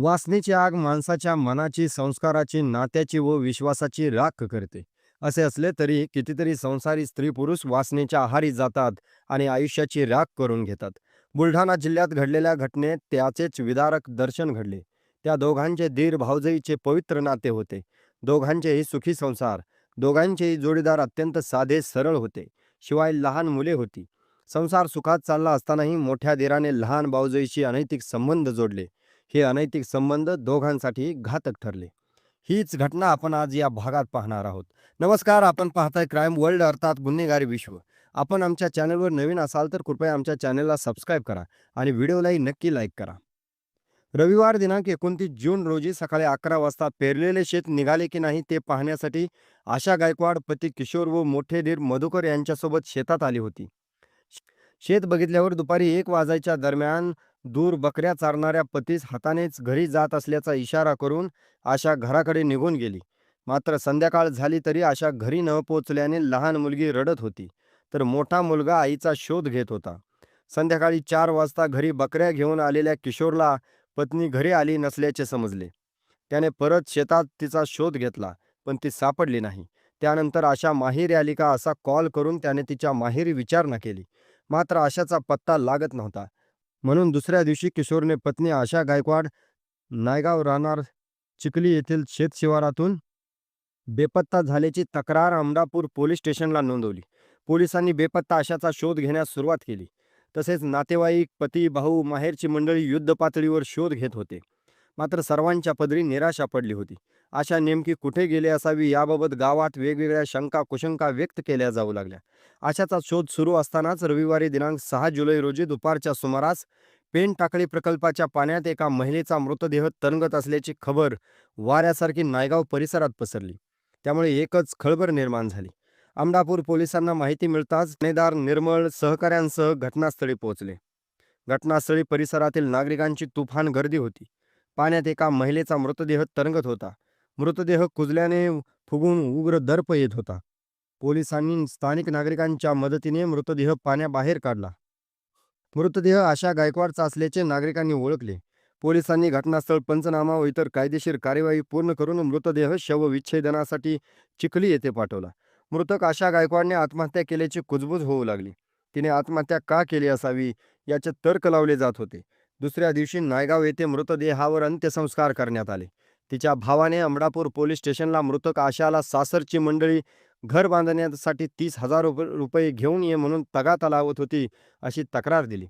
वासनेची आग माणसाच्या मनाची संस्काराची नात्याची व विश्वासाची राख करते. असे असले तरी कितीतरी संसारी स्त्री पुरुष वासनेच्या आहारी जातात आणि आयुष्याची राख करून घेतात. बुलढाणा जिल्ह्यात घडलेल्या घटनेत त्याचेच विदारक दर्शन घडले. त्या दोघांचे धीर भावजईचे पवित्र नाते होते. दोघांचेही सुखी संसार दोघांचेही जोडीदार अत्यंत साधे सरळ होते. शिवाय लहान मुले होती. संसार सुखात चालला असतानाही मोठ्या धीराने लहान भावजईशी अनैतिक संबंध जोडले. हे अनैतिक संबंध दोघांसाठी घातक ठरले. हीच घटना आपण आज या भागात पाहणार आहोत. नमस्कार आपण पाहताय क्राईम वर्ल्ड अर्थात गुन्हेगारी विश्व. आपण आमच्या चॅनलवर नवीन असाल तर कृपया आमच्या चॅनलला सबस्क्राईब करा आणि व्हिडिओलाही नक्की लाईक करा. रविवार दिनांक एकोणतीस जून रोजी सकाळी अकरा वाजता पेरलेले शेत निघाले की नाही ते पाहण्यासाठी आशा गायकवाड पती किशोर व मोठे दीर मधुकर यांच्यासोबत शेतात आली होती. शेत बघितल्यावर दुपारी एक वाजायच्या दरम्यान दूर बकऱ्या चारणाऱ्या पतीस हातानेच घरी जात असल्याचा इशारा करून आशा घराकडे निघून गेली. मात्र संध्याकाळ झाली तरी आशा घरी न पोचल्याने लहान मुलगी रडत होती. तर मोठा मुलगा आईचा शोध घेत होता. संध्याकाळी चार वाजता घरी बकऱ्या घेऊन आलेल्या किशोरला पत्नी घरी आली नसल्याचे समजले. त्याने परत शेतात तिचा शोध घेतला पण ती सापडली नाही. त्यानंतर आशा माहेरी आली का असा कॉल करून त्याने तिच्या माहेरी विचारणा केली. मात्र आशाचा पत्ता लागत नव्हता. म्हणून दुसऱ्या दिवशी किशोरने पत्नी आशा गायकवाड नायगाव राहणार चिखली येथील शेतशिवारातून बेपत्ता झाल्याची तक्रार अमरापूर पोलीस स्टेशनला नोंदवली. पोलिसांनी बेपत्ता आशाचा शोध घेण्यास सुरुवात केली. तसेच नातेवाईक पती भाऊ माहेरची मंडळी युद्ध पातळीवर शोध घेत होते. मात्र सर्वांच्या पदरी निराशा पडली होती. आशा नेमकी कुठे गेली असावी याबाबत गावात वेगवेगळ्या शंका कुशंका व्यक्त केल्या जाऊ लागल्या. अशाचा शोध सुरू असतानाच रविवारी दिनांक सहा जुलै रोजी दुपारच्या सुमारास पेन टाकळी प्रकल्पाच्या पाण्यात एका महिलेचा मृतदेह तरंगत असल्याची खबर वाऱ्यासारखी नायगाव परिसरात पसरली. त्यामुळे एकच खळबळ निर्माण झाली. अमडापूर पोलिसांना माहिती मिळताच नेदार निर्मळ सहकाऱ्यांसह घटनास्थळी पोहोचले. घटनास्थळी परिसरातील नागरिकांची तुफान गर्दी होती. पाण्यात एका महिलेचा मृतदेह तरंगत होता. मृतदेह कुजल्याने फुगून उग्र दर्प येत होता. पोलिसांनी स्थानिक नागरिकांच्या मदतीने मृतदेह पाण्याबाहेर काढला. मृतदेह आशा गायकवाडचा असल्याचे नागरिकांनी ओळखले. पोलिसांनी घटनास्थळ पंचनामा व इतर कायदेशीर कार्यवाही पूर्ण करून मृतदेह शवविच्छेदनासाठी चिखली येथे पाठवला. मृतक आशा गायकवाडने आत्महत्या केल्याची कुजबूज होऊ लागली. तिने आत्महत्या का केली असावी याचे तर्क लावले जात होते. दुसऱ्या दिवशी नायगाव येथे मृतदेहावर अंत्यसंस्कार करण्यात आले. तिच्या भावाने अमडापूर पोलीस स्टेशनला मृतक आशाला सासरची मंडळी घर बांधण्यासाठी तीस हजार रुपये घेऊन ये म्हणून तगात लावत होती अशी तक्रार दिली.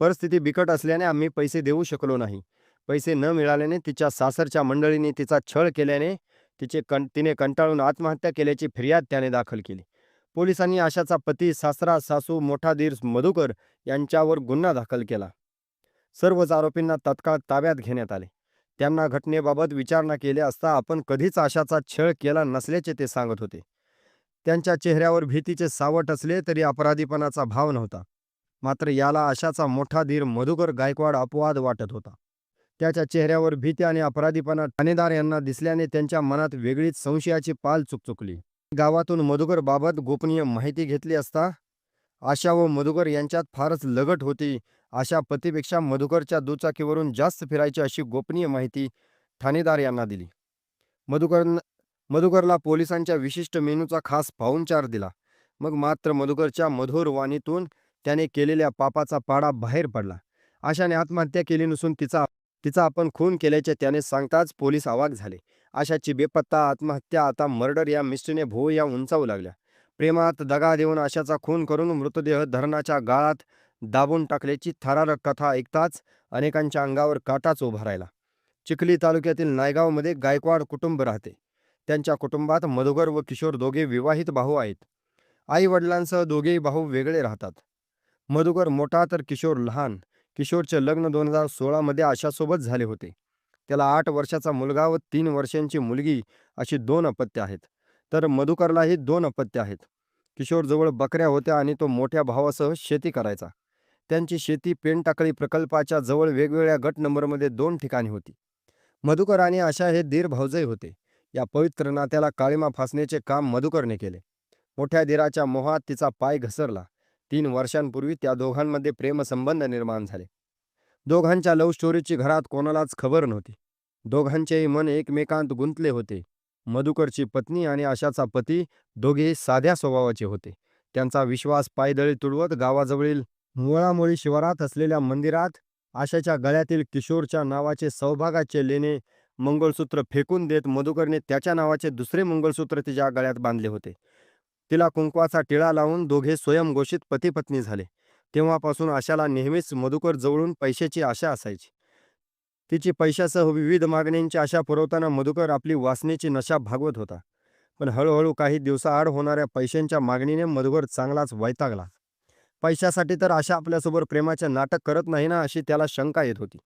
परिस्थिती बिकट असल्याने आम्ही पैसे देऊ शकलो नाही. पैसे न मिळाल्याने तिच्या सासरच्या मंडळीने तिचा छळ केल्याने तिचे कं तिने कंटाळून आत्महत्या केल्याची फिर्याद त्याने दाखल केली. पोलिसांनी आशाचा पती सासरा सासू मोठा दीर मधुकर यांच्यावर गुन्हा दाखल केला. सर्वच आरोपींना तत्काळ ताब्यात घेण्यात आले. त्यांना घटनेबाबत विचारणा केली असता आपण कधीच आशाचा छळ केला नसल्याचे ते सांगत होते. त्यांच्या चेहऱ्यावर भीतीचे सावट असले तरी अपराधीपणाचा भाव नव्हता. मात्र याला आशाचा मोठा धीर मधुकर गायकवाड अपवाद वाटत होता. त्याच्या चेहऱ्यावर भीती आणि अपराधीपणा ठाणेदार यांना दिसल्याने त्यांच्या मनात वेगळीच संशयाची पाल चुकचुकली. गावातून मधुकर बाबत गोपनीय माहिती घेतली असता आशा व मधुकर यांच्यात फारच लगट होती. आशा पतीपेक्षा मधुकरच्या दुचाकीवरून जास्त फिरायची अशी गोपनीय माहिती ठाणेदार यांना दिली. मधुकर मधुकरला पोलिसांच्या विशिष्ट मेनूचा खास पाहुणचार दिला. मग मात्र मधुकरच्या मधुर वाणीतून त्याने केलेल्या पापाचा पाडा बाहेर पडला. आशाने आत्महत्या केली नसून तिचा तिचा आपण खून केल्याचे त्याने सांगताच पोलीस आवाक झाले. आशाची बेपत्ता आत्महत्या आता मर्डर या मिस्टीने भोव या उंचावू लागल्या. प्रेमात दगा देऊन आशाचा खून करून मृतदेह धरणाच्या गाळात दाबून टाकल्याची थरारक कथा ऐकताच अनेकांच्या अंगावर काटाच उभा राहिला. चिखली तालुक्यातील नायगावमध्ये गायकवाड कुटुंब राहते. त्यांच्या कुटुंबात मधुकर व किशोर दोघे विवाहित भाऊ आहेत. आई वडिलांसह दोघेही भाऊ वेगळे राहतात. मधुकर मोठा तर किशोर लहान. किशोरचे लग्न दोन हजार सोळामध्ये आशासोबत झाले होते. त्याला आठ वर्षाचा मुलगा व तीन वर्षांची मुलगी अशी दोन अपत्य आहेत. तर मधुकरलाही दोन अपत्य आहेत. किशोरजवळ बकऱ्या होत्या आणि तो मोठ्या भावासह शेती करायचा. त्यांची शेती पेनटाकळी प्रकल्पाच्या जवळ वेगवेगळ्या गट नंबरमध्ये दोन ठिकाणी होती. मधुकर आणि आशा हे दीर भावजय होते. या पवित्र नात्याला काळीमा फासण्याचे काम मधुकरने केले. मोठ्या दिराच्या मोहात तिचा पाय घसरला. तीन वर्षांपूर्वी त्या दोघांमध्ये प्रेमसंबंध निर्माण झाले. दोघांच्या लव्ह स्टोरीची घरात कोणालाच खबर नव्हती. दोघांचेही मन एकमेकांत गुंतले होते. मधुकरची पत्नी आणि आशाचा पती दोघे साध्या स्वभावाचे होते. त्यांचा विश्वास पायदळी तुडवत गावाजवळील मुळामुळी शिवारात असलेल्या मंदिरात आशाच्या गळ्यातील किशोरच्या नावाचे सौभागाचे लेणे मंगळसूत्र फेकून देत मधुकरने त्याच्या नावाचे दुसरे मंगळसूत्र तिच्या गळ्यात बांधले होते. तिला कुंकवाचा टिळा लावून दोघे स्वयंघोषित पती पत्नी झाले. तेव्हापासून आशाला नेहमीच मधुकर जवळून पैशाची आशा असायची. तिची पैशासह विविध मागण्यांची आशा पुरवताना मधुकर आपली वासनेची नशा भागवत होता. पण हळूहळू काही दिवसाआड होणाऱ्या पैशांच्या मागणीने मधुकर चांगलाच वैतागला. पैशासाठी तर आशा आपल्यासोबत प्रेमाचे नाटक करत नाही ना अशी त्याला शंका येत होती.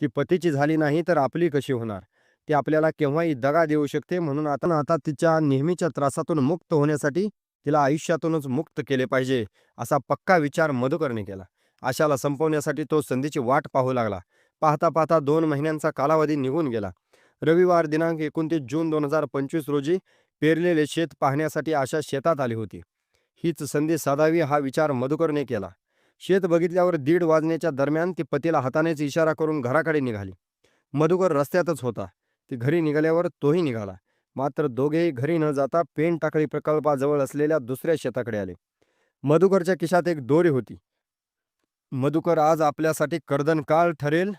ती पतीची झाली नाही तर आपली कशी होणार? ती आपल्याला केव्हाही दगा देऊ शकते म्हणून आता आता तिच्या नेहमीच्या त्रासातून मुक्त होण्यासाठी तिला आयुष्यातूनच मुक्त केले पाहिजे असा पक्का विचार मधुकरने केला. आशाला संपवण्यासाठी तो संधीची वाट पाहू लागला. पाहता पाहता दोन महिन्यांचा कालावधी निघून गेला. रविवार दिनांक एकोणतीस जून दोन हजार पंचवीस रोजी पेरलेले शेत पाहण्यासाठी आशा शेतात आली होती. हीच संधी साधावी हा विचार मधुकरने केला. शेत बघितल्यावर दीड वाजण्याच्या दरम्यान ती पतीला हातानेच इशारा करून घराकडे निघाली. मधुकर रस्त्यातच होता. ती घरी निघाल्यावर तोही निघाला. मात्र दोघेही घरी न जाता पेन टाकळी प्रकल्पाजवळ असलेल्या दुसऱ्या शेताकडे आले. मधुकरच्या खिशात एक दोरी होती. मधुकर आज आपल्यासाठी कर्दन काळ ठरेल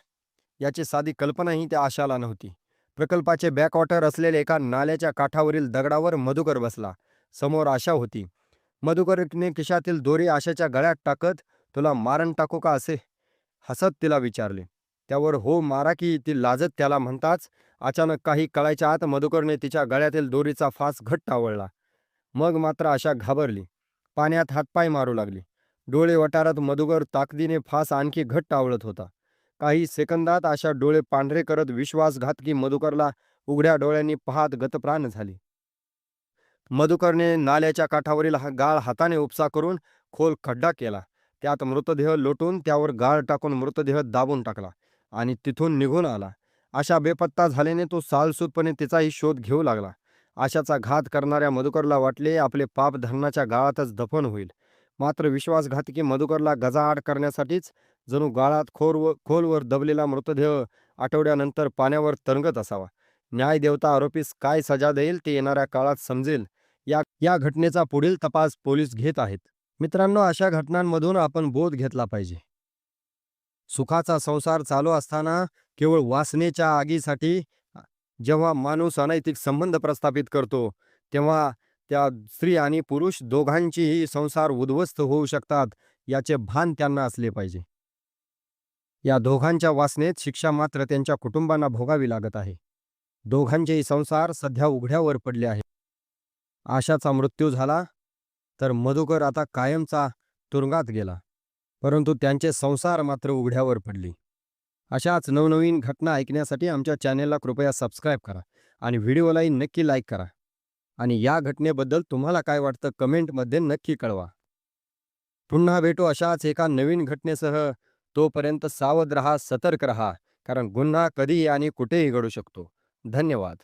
याची साधी कल्पनाही त्या आशाला नव्हती. प्रकल्पाचे बॅकवॉटर असलेल्या एका नाल्याच्या काठावरील दगडावर मधुकर बसला. समोर आशा होती. मधुकरने खिशातील दोरी आशाच्या गळ्यात टाकत तुला मारण टाकू का असे? हसत तिला विचारले. त्यावर हो मारा की ती लाजत त्याला म्हणताच अचानक काही कळायच्या आत मधुकरने तिच्या गळ्यातील दोरीचा फास घट्ट आवळला. मग मात्र आशा घाबरली. पाण्यात हातपाय मारू लागली. डोळे वटारात मधुकर ताकदीने फास आणखी घट्ट आवळत होता. काही सेकंदात आशा डोळे पांढरे करत विश्वासघातकी मधुकरला उघड्या डोळ्यांनी पाहत गतप्राण झाली. मधुकरने नाल्याच्या काठावरील हा गाळ हाताने उपसा करून खोल खड्डा केला. त्यात मृतदेह लोटून त्यावर गाळ टाकून मृतदेह दाबून टाकला आणि तिथून निघून आला. आशा बेपत्ता झाल्याने तो सालसूतपणे तिचाही शोध घेऊ लागला. आशाचा घात करणाऱ्या मधुकरला वाटले आपले पाप धरणाच्या गाळातच दफन होईल. मात्र विश्वासघातकी मधुकरला गजाआड करण्यासाठीच जणू गाळात व खोलवर दबलेला मृतदेह आठवड्यानंतर पाण्यावर तरंगत असावा. न्यायदेवता आरोपीस काय सजा देईल ते येणाऱ्या काळात समजेल. या या घटनेचा पुढील तपास पोलीस घेत आहेत. मित्रांनो अशा घटनांमधून आपण बोध घेतला पाहिजे. सुखाचा संसार चालू असताना केवळ वासनेच्या आगीसाठी जेव्हा माणूस अनैतिक संबंध प्रस्थापित करतो तेव्हा त्या स्त्री आणि पुरुष दोघांचीही संसार उद्ध्वस्त होऊ शकतात याचे भान त्यांना असले पाहिजे. या दोघांच्या वासनेत शिक्षा मात्र त्यांच्या कुटुंबांना भोगावी लागत आहे. दोघांचेही संसार सध्या उघड्यावर पडले आहेत. आशाचा मृत्यू झाला तर मधुकर आता कायमचा तुरुंगात गेला परंतु त्यांचे संसार मात्र उघड्यावर पडले. अशाच नवनवीन घटना ऐकण्यासाठी आमच्या चॅनेलला कृपया सबस्क्राईब करा आणि व्हिडिओलाही नक्की लाईक करा. आणि या घटनेबद्दल तुम्हाला काय वाटतं कमेंटमध्ये नक्की कळवा. पुन्हा भेटू अशाच एका नवीन घटनेसह तोपर्यंत सावध रहा सतर्क रहा कारण गुन्हा कधीही आणि कुठेही घडू शकतो. धन्यवाद.